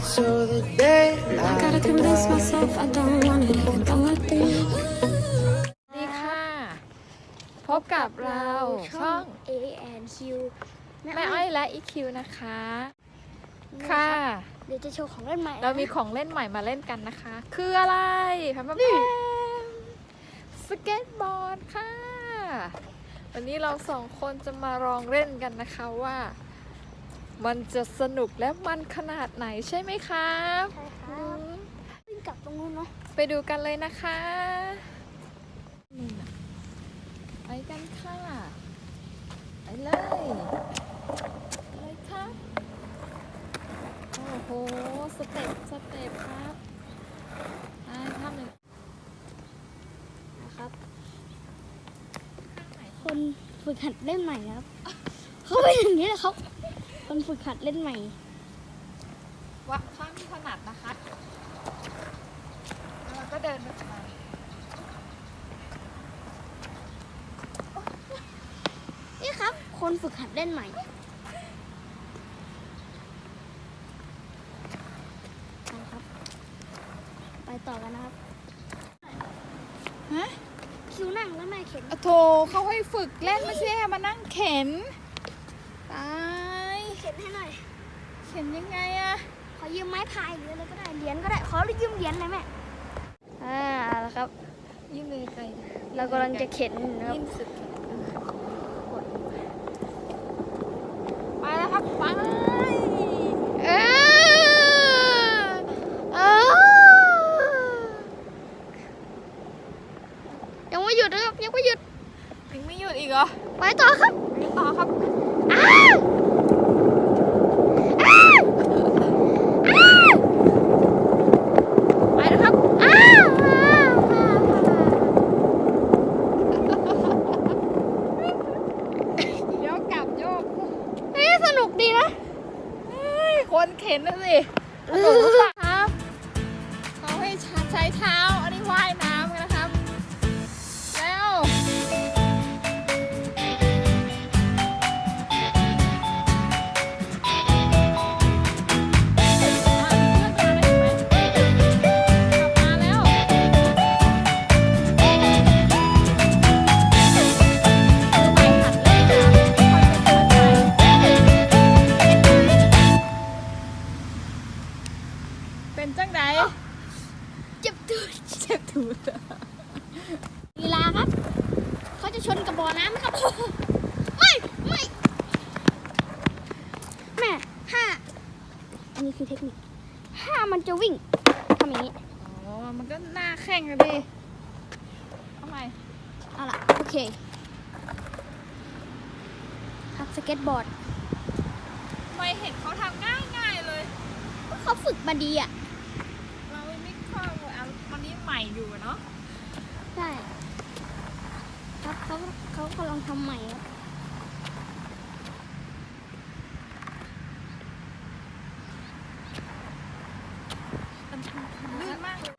till the day I gotta convince myself I don't want it, even though I do. ดีค่ะ พบกับเราช่อง A and Q แม่อ้อยและ EQ นะคะ ค่ะ เดี๋ยวจะโชว์ของเล่นใหม่เรามีของเล่นใหม่มาเล่นกันนะคะ คืออะไรแพมแพมแพมสเก็ตบอร์ดค่ะ วันนี้เราสองคนจะมาลองเล่นกันนะคะว่า มันจะสนุกและมันขนาดไหนใช่ไหมครับใช่ครับวิ่งกลับตรงนู้นเนาะไปดูกันเลยนะคะนู่นน่ะไปกันค่ะ ไปเลยไปเลยครับ โอ้โห สเต็ปสเต็ปครับอ่าทำหนึ่งนะครับ คนฝึกหัดเล่นใหม่นะครับ เขาเป็นอย่างนี้แหละครับ คนฝึกหัดเล่นใหม่วะข้างที่ถนัดนะคะแล้วเราก็เดินไปค่ะนี่ครับ คนฝึกหัดเล่นใหม่ไปครับ ไปต่อกันนะครับ ฮะคิวนั่งแล้วแม่เข็นโถเขาให้ฝึกเล่นไม่ใช่ให้มานั่งเข็นตายเข็นให้หน่อย เข็นยังไงอะขอยืมไม้พายหรืออะไรก็ได้ เหรียญก็ได้ ขอยืมเหรียญหน่อยแม่ อ่าเอาละครับยิ่งเลยไกลเรากำลังจะเข็นนะครับ ยิ่งสุดไปแล้วครับไปเอ้อเอ้อยังไม่หยุดนะครับยังไม่หยุดยังไม่หยุดอีกเหรอ ไปต่อครับ ไปต่อครับอ้าว อันนี้คือเทคนิคห้ามันจะวิ่งทำอย่างนี้ อ๋อ มันก็หน้าแข่งกันดิเอาใหม่เอาล่ะ โอเคครับสเก็ตบอร์ดไม่เห็นเขาทำง่ายง่ายๆเลยเขาฝึกมาดีอะ เราไม่เข้าอะวันนี้ใหม่อยู่อะเนาะ ใช่ ครับเขาเขากำลังทำใหม่ครับ มันลื่นมากเลย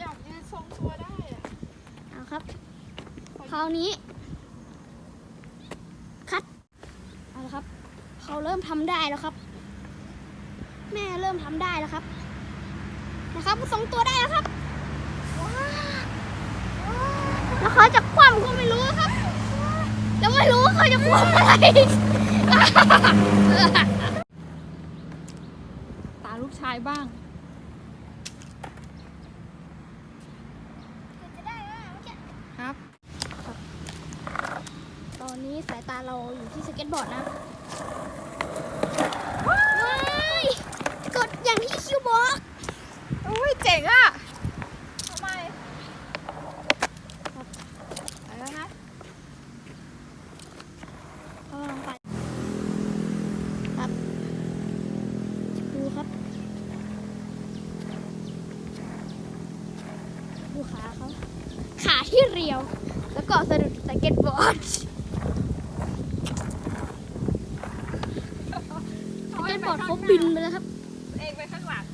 อยากยืนทรงตัวได้อะ เอาครับ คราวนี้ คัดเอาละครับ เขาเริ่มทำได้แล้วครับ แม่เริ่มทำได้แล้วครับ นะครับทรงตัวได้แล้วครับแล้วเขาจะคว่ำก็ไม่รู้ครับ แล้วไม่รู้เขาจะคว่ำอะไรตาลูกชายบ้าง ครับ ตอนนี้สายตา เราอยู่ที่สเก็ตบอร์ดนะยกดอย่างที่คิวบอกอุ้ยเจ๋งอะทำไมไปแล้วนะก็ลองไปครับดูครับดูขาเขาขาที่เรียว แล้วก็สะดุดสเก็ตบอร์ด สเก็ต บอร์ดเขาบินไปแล้วครับ เองไปข้างหลัง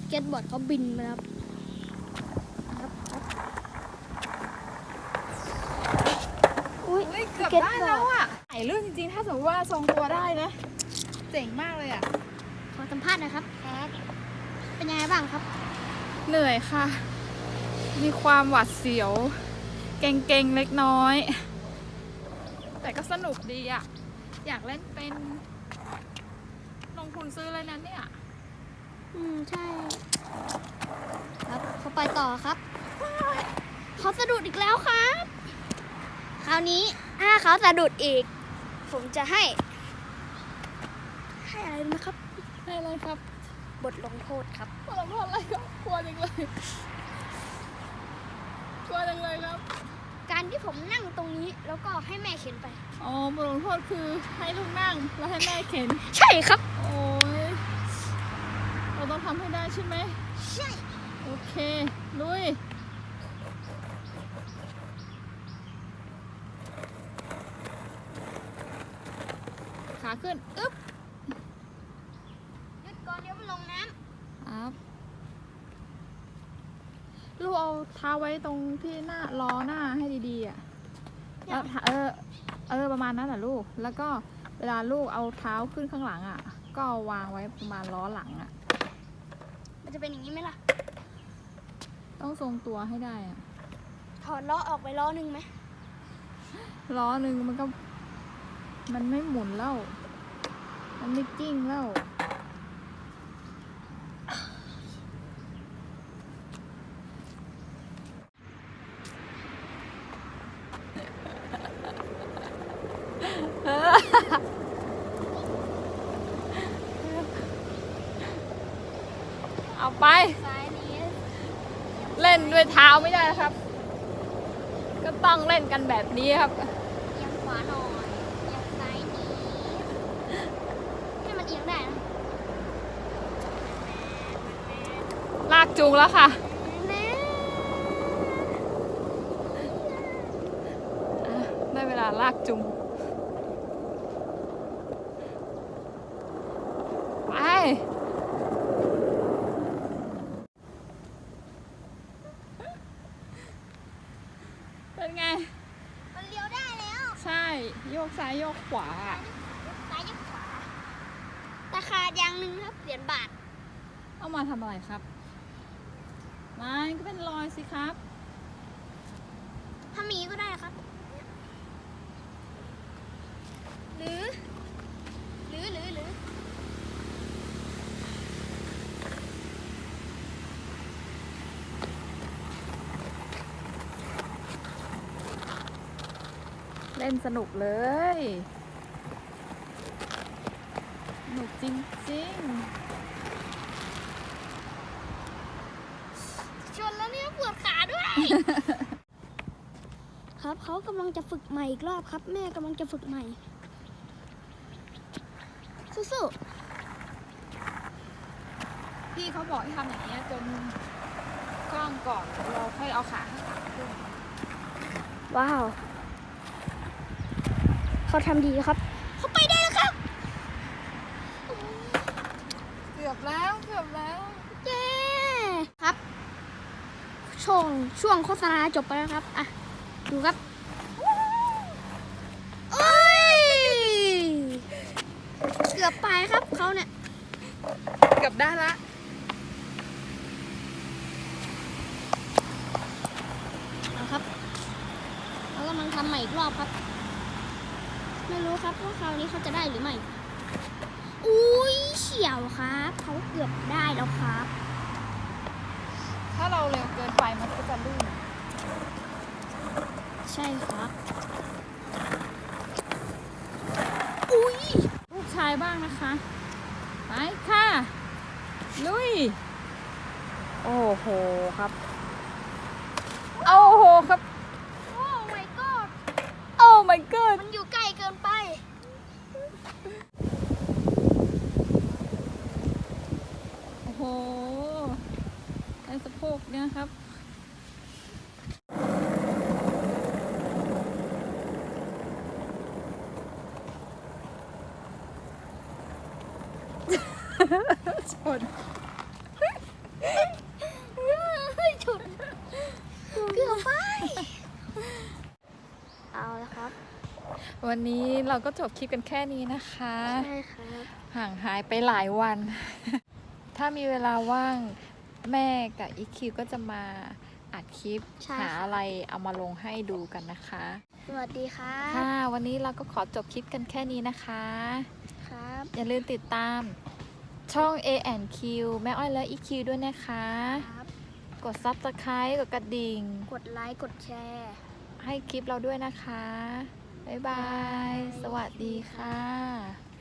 สเก็ตบอร์ดเขาบินไปแล้วครับครับอุ้ยอุ้ยเกือบสเก็ตได้บอร์ดแล้วอะไหนลื่นจริงๆ ถ้าสมมติว่าทรงตัวได้นะ เจ๋งมากเลยอะ ขอสัมภาษณ์หนะครับครับเป็นยังไงบ้างครับ เหนื่อยค่ะ มีความหวาดเสียว เก่งๆ เล็กน้อย แต่ก็สนุกดีอะอยากเล่นเป็นลง ทุนซื้อเลยนะเนี่ย อืมใช่ ครับเขาไปต่อครับ เขาสะดุดอีกแล้วครับ คราวนี้ถ้าเขาสะดุดอีก ผมจะให้ ให้อะไรรู้ไหมครับ ได้เลยครับบทลงโทษครับบทลงโทษอะไรครับกลัวจังเลยกลัวจังเลยครับ การที่ผมนั่งตรงนี้แล้วก็ให้แม่เข็นไป อ๋อบทลงโทษคือให้ลูกนั่งแล้วให้แม่เข็น ใช่ครับ โอ้ยเรา ต้องทำให้ได้ใช่ไหมใช่ โอเค ลุย ขาขึ้น อึ๊บหยุดก่อนเดี๋ยวมันลงน้ครับ ลูกเอาเท้าไว้ตรงที่หน้าล้อหน้าให้ดีๆอะำแล้วเออ เออ ประมาณนั้นแหละลูก แล้วก็เวลาลูกเอาเท้าขึ้นข้างหลังอะ ก็เอาวางไว้ประมาณล้อหลังอะมันจะ เป็นอย่างนี้ไหมล่ะ ต้องทรงตัวให้ได้อะถอดล้อออกไปล้อหนึ่งไหมล้อหนึ่งมันก็ มันไม่หมุนแล้ว มันไม่กิ้งแล้ว อาไป ซ้ายนี้เล่นด้วยเท้าไม่ได้นะครับ ก็ต้องเล่นกันแบบนี้ครับ เอียงขวาหน่อยเอียงซ้ายนี้ให้มันเอียงได้นะลากจูงแล้วค่ะ แม่อะได้เวลาลากจุง ไป เป็น ไง มันเลี้ยวได้แล้วใช่ โยกซ้ายโยกขวา ซ้ายกับขวา ราคาอย่างหนึ่งครับเหรียญบาท เอามาทำอะไรครับ มันก็เป็นรอยสิครับ ถ้ามีก็ได้ครับ หรือ หรือหรือหรือ เล่ นสนุกเลยสนุกจริงๆชนแล้วเนี่ยปวดขาด้วย ครับเขากำลังจะฝึกใหม่อีกรอบครับ แม่กำลังจะฝึกใหม่สู้พี่เขาบอกให้ทำอย่างนี้ยจนกล้องก่อนเราค่อยเอาขาข้างหลังขึ้นๆว้าว เขาทำดีครับ เขาไปได้แล้วครับ เกือบแล้วเกือบแล้วเย้ครับ ช่วงช่วงโฆษณาจบไปแล้วครับ อะ ดูครับเอ้ยเกือบไปครับเขาเนี่ย เกือบได้ละเอาครับเรากำลังทำใหม่อีกรอบครับ ไม่รู้ครับว่าคราวนี้เขาจะได้หรือไม่ อุ้ยเฉียวครับ เขาเกือบได้แล้วครับ ถ้าเราเร็วเกินไปมันก็จะลื่น ใช่ครับ อุ้ยลูกชายบ้างนะคะ ไปค่ะ ลุย โอ้โหครับ โอ้โหครับ โอ้ my god โอ้ my god มันอยู่ใกล้เกินไป โอ้โหไอ้สะโพกเนี่ยครับ ชน ฉุดเกือบไป เอาละครับ วันนี้เราก็จบคลิปกันแค่นี้นะคะ ใช่ครับห่างหายไปหลายวัน ถ้ามีเวลาว่างแม่กับอีคิวก็จะมาอัดคลิป ใช่หาค่ะอะไรเอามาลงให้ดูกันนะคะ สวัสดีครับค่ะ วันนี้เราก็ขอจบคลิปกันแค่นี้นะคะ ครับ อย่าลืมติดตามช่อง A n Q แม่อ้อยและ EQ ด้วยนะคะ ครับ กด Subscribe กดกระดิ่ง กดไลค์ กดแชร์ ให้คลิปเราด้วยนะคะ บ๊ายบาย สวัสดีค่ะ